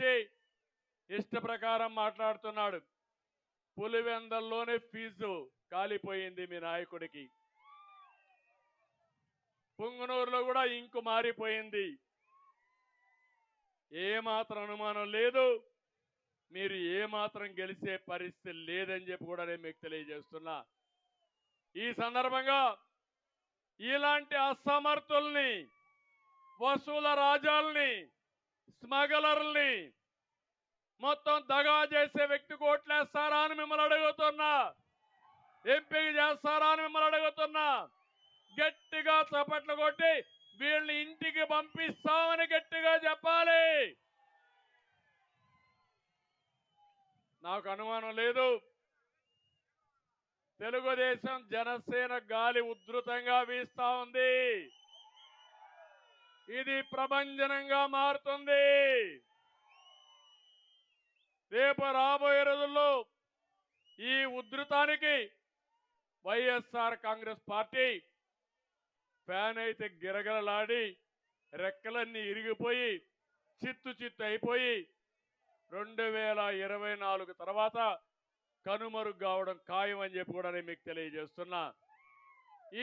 వచ్చి ఇష్ట ప్రకారం మాట్లాడుతున్నాడు. పులివెందల్లోనే ఫీజు కాలిపోయింది మీ నాయకుడికి. పుంగనూరులో కూడా ఇంకు మారిపోయింది. ఏ మాత్రం అనుమానం లేదు. మీరు ఏ మాత్రం గెలిచే పరిస్థితి లేదని చెప్పి కూడా నేను మీకు తెలియజేస్తున్నా. ఈ సందర్భంగా ఇలాంటి అసమర్థుల్ని వసూల రాజాల్ని స్మగలర్ని మొత్తం దగా చేసే వ్యక్తి కోట్లేస్తారా అని మిమ్మల్ని అడుగుతున్నా. ఎంపిక చేస్తారా అని మిమ్మల్ని అడుగుతున్నా. గట్టిగా చప్పట్లు కొట్టి వీళ్ళని ఇంటికి పంపిస్తామని గట్టిగా చెప్పాలి. నాకు అనుమానం లేదు. తెలుగుదేశం జనసేన గాలి ఉధృతంగా వీస్తా ఉంది. ఇది ప్రభంజనంగా మారుతుంది. రేపు రాబోయే రోజుల్లో ఈ ఉధృతానికి వైఎస్ఆర్ కాంగ్రెస్ పార్టీ ఫ్యాన్ అయితే గిరగలలాడి రెక్కలన్నీ ఇరిగిపోయి చిత్తు చిత్తు అయిపోయి రెండు వేల ఇరవై నాలుగు తర్వాత కనుమరుగు కావడం ఖాయం అని చెప్పి కూడా నేను మీకు తెలియజేస్తున్నా.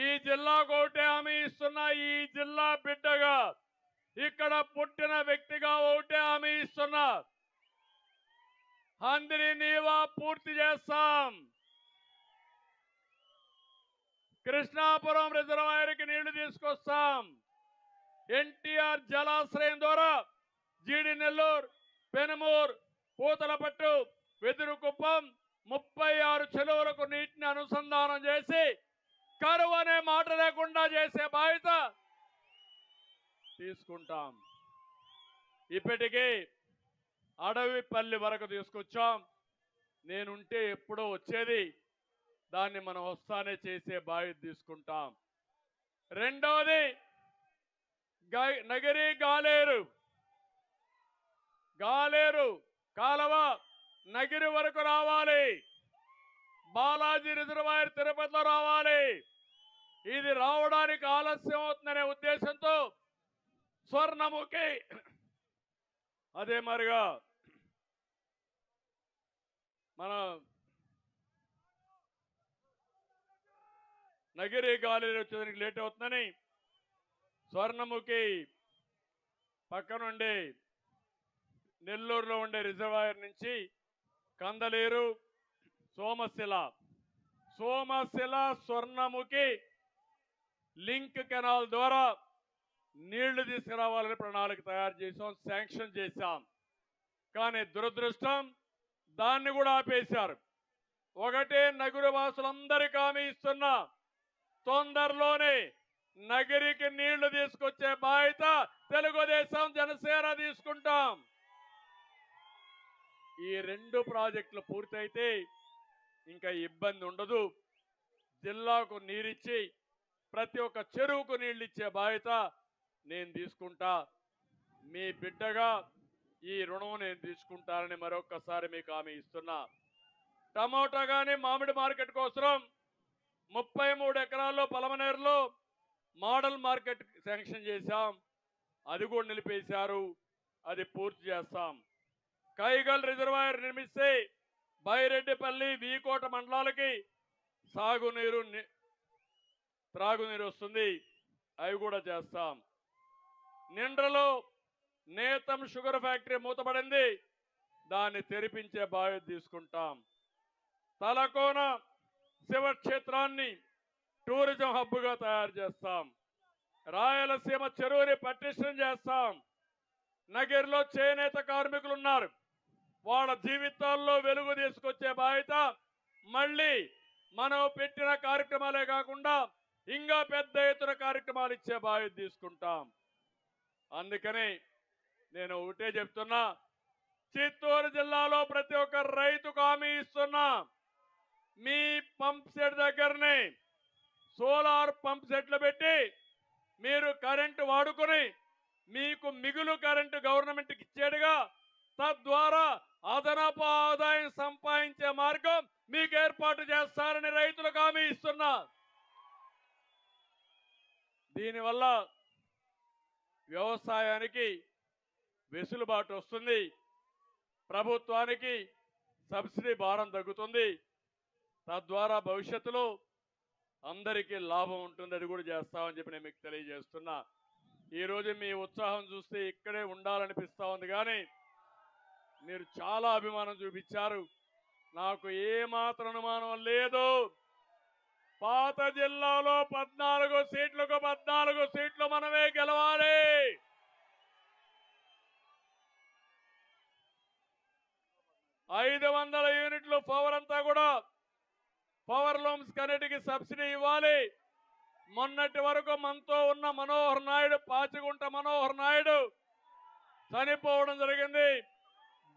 ఈ జిల్లాకు ఒకటే హామీ ఇస్తున్నా. ఈ జిల్లా బిడ్డగా ఇక్కడ పుట్టిన వ్యక్తిగా ఒకటే హామీ ఇస్తున్నా అందరి నీవా పూర్తి చేస్తాం. కృష్ణాపురం రిజర్వాయర్కి నీళ్ళు తీసుకొస్తాం. ఎన్టీఆర్ జలాశ్రయం ద్వారా జీడి నెల్లూరు పెనుమూరు పూతలపట్టు వెదురుకుప్పం ముప్పై ఆరు చెరువులకు నీటిని అనుసంధానం చేసి కరువు అనే మాట లేకుండా చేసే బాధ్యత తీసుకుంటాం. ఇప్పటికీ అడవిపల్లి వరకు తీసుకొచ్చాం. నేనుంటే ఎప్పుడో వచ్చేది దాన్ని మనం వస్తానే చేసే బాధ్యత తీసుకుంటాం. రెండవది నగరి గాలేరు. గాలేరు కాలవ నగిరి వరకు రావాలి. బాలాజీ రిజర్వాయర్ తిరుపతిలో రావాలి. ఇది రావడానికి ఆలస్యం అవుతుందనే ఉద్దేశంతో స్వర్ణముఖి. అదే మరిగా మన నగిరి గాలి వచ్చేదానికి లేట్ అవుతుందని స్వర్ణముఖి పక్కనుండి నెల్లూరులో ఉండే రిజర్వాయర్ నుంచి కందలేరు సోమశిల. సోమశిల స్వర్ణముఖి లింక్ కెనాల్ ద్వారా నీళ్ళు తీసుకురావాలని ప్రణాళిక తయారు చేసాం శాంక్షన్ చేశాం. కానీ దురదృష్టం దాన్ని కూడా ఆపేశారు. ఒకటే నగరు వాసులందరికీ హామీ ఇస్తున్నా తొందరలోనే నగరికి నీళ్ళు తీసుకొచ్చే బాధ్యత తెలుగుదేశం జనసేన తీసుకుంటాం. ఈ రెండు ప్రాజెక్టులు పూర్తయితే ఇంకా ఇబ్బంది ఉండదు. జిల్లాకు నీరిచ్చి ప్రతి ఒక్క చెరువుకు నీళ్ళు ఇచ్చే బాధ్యత నేను తీసుకుంటా. మీ బిడ్డగా ఈ రుణం నేను తీసుకుంటానని మరొక్కసారి మీకు హామీ ఇస్తున్నా. టమోటా కానీ మామిడి మార్కెట్ కోసం ముప్పై మూడు ఎకరాల్లో పలమనేరులో మోడల్ మార్కెట్ శాంక్షన్ చేశాం. అది కూడా నిలిపేశారు. అది పూర్తి చేస్తాం. కైగల్ రిజర్వాయర్ నిర్మిస్తే బైరెడ్డిపల్లి వీకోట మండలాలకి సాగునీరు త్రాగునీరు వస్తుంది. అవి కూడా చేస్తాం. నిండ్రలో నేతం షుగర్ ఫ్యాక్టరీ మూతపడింది. దాన్ని తెరిపించే బాధ్యత తీసుకుంటాం. తలకోన శివక్షేత్రాన్ని టూరిజం హబ్గా తయారు చేస్తాం. రాయలసీమ చెరువుని పటిష్టం చేస్తాం. నగిరిలో చేనేత కార్మికులు ఉన్నారు వాళ్ళ జీవితాల్లో వెలుగు తీసుకొచ్చే బాధ్యత మళ్ళీ మనం పెట్టిన కార్యక్రమాలే కాకుండా ఇంకా పెద్ద ఎత్తున కార్యక్రమాలు ఇచ్చే బాధ్యత తీసుకుంటాం. అందుకని నేను ఒకటే చెప్తున్నా చిత్తూరు జిల్లాలో ప్రతి ఒక్క రైతుకు హామీ ఇస్తున్నా. మీ పంప్ సెట్ దగ్గరనే సోలార్ పంప్ సెట్లు పెట్టి మీరు కరెంటు వాడుకొని మీకు మిగులు కరెంటు గవర్నమెంట్కి ఇచ్చేడుగా తద్వారా అదనపు ఆదాయం సంపాదించే మార్గం మీకు ఏర్పాటు చేస్తారని రైతులకు హామీ ఇస్తున్నా. దీనివల్ల వ్యవసాయానికి వెసులుబాటు వస్తుంది. ప్రభుత్వానికి సబ్సిడీ భారం తగ్గుతుంది. తద్వారా భవిష్యత్తులో అందరికీ లాభం ఉంటుంది అది కూడా చేస్తామని చెప్పి నేను మీకు తెలియజేస్తున్నా. ఈరోజు మీ ఉత్సాహం చూస్తే ఇక్కడే ఉండాలనిపిస్తూ ఉంది కానీ మీరు చాలా అభిమానం చూపించారు. నాకు ఏమాత్రం అనుమానం లేదు. పాత జిల్లాలో పద్నాలుగు సీట్లకు పద్నాలుగు సీట్లు మనమే గెలవాలి. ఐదు వందల యూనిట్లు పవర్ అంతా కూడా పవర్ లూమ్స్ కన్నిటికి సబ్సిడీ ఇవ్వాలి. మొన్నటి వరకు మనతో ఉన్న మనోహర్ నాయుడు పాచిగుంట మనోహర్ నాయుడు చనిపోవడం జరిగింది.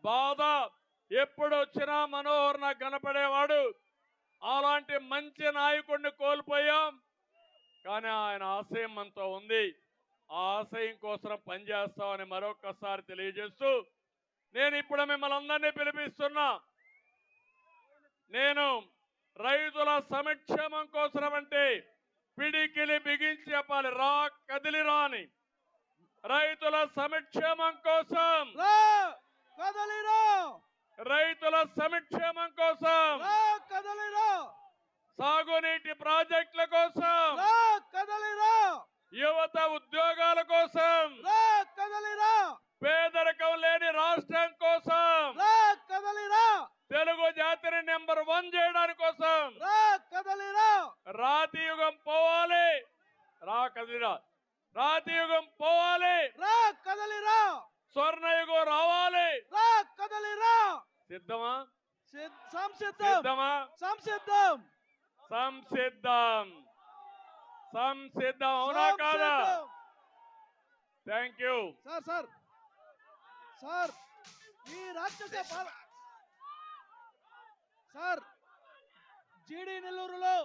బాధ ఎప్పుడు వచ్చినా మనోహర్ నాకు కనపడేవాడు. అలాంటి మంచి నాయకుడిని కోల్పోయాం. కానీ ఆయన ఆశయం మనతో ఉంది. ఆ ఆశయం కోసం పనిచేస్తామని మరొకసారి తెలియజేస్తూ నేను ఇప్పుడు మిమ్మల్ని అందరినీ పిలిపిస్తున్నా. నేను రైతుల సంక్షేమం కోసం అంటే పిడికిలి బిగించి చెప్పాలి. రా కదిలి రాని రైతుల సంక్షేమం కోసం. కదలిరా రైతుల సంక్షేమం కోసం. కదలిరా. సాగునీటి ప్రాజెక్టుల కోసం. కదలిరా. యువత ఉద్యోగాల కోసం. రా కదలిరా. పేదరికం లేని రాష్ట్రం కోసం. రా కదలిరా. తెలుగు జాతిని నెంబర్ వన్ చేయడానికి కోసం. కదలిరా. రాతి యుగం పోవాలి. రా కదిరా రాతి యుగం పోవాలి. రా కదలిరా. స్వర్ణయుగం రావాలి. రా కదలిరా. సిద్ధమా? సిద్- సంసిద్ధం! సంసిద్ధం! సంసిద్ధం! అవునా కాదా. Thank you sir sir! Sir! ఈ రాక్షస సార్! జీడి నెల్లూరులో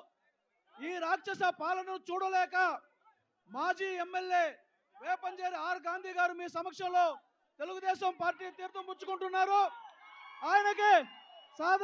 ఈ రాక్షస పాలనను చూడలేక మాజీ ఎమ్మెల్యే వేపంజేరి ఆర్ గాంధీ గారు మీ సమక్షంలో తెలుగుదేశం పార్టీ తీర్థం పుచ్చుకుంటున్నారు. ఆయనకి సాదర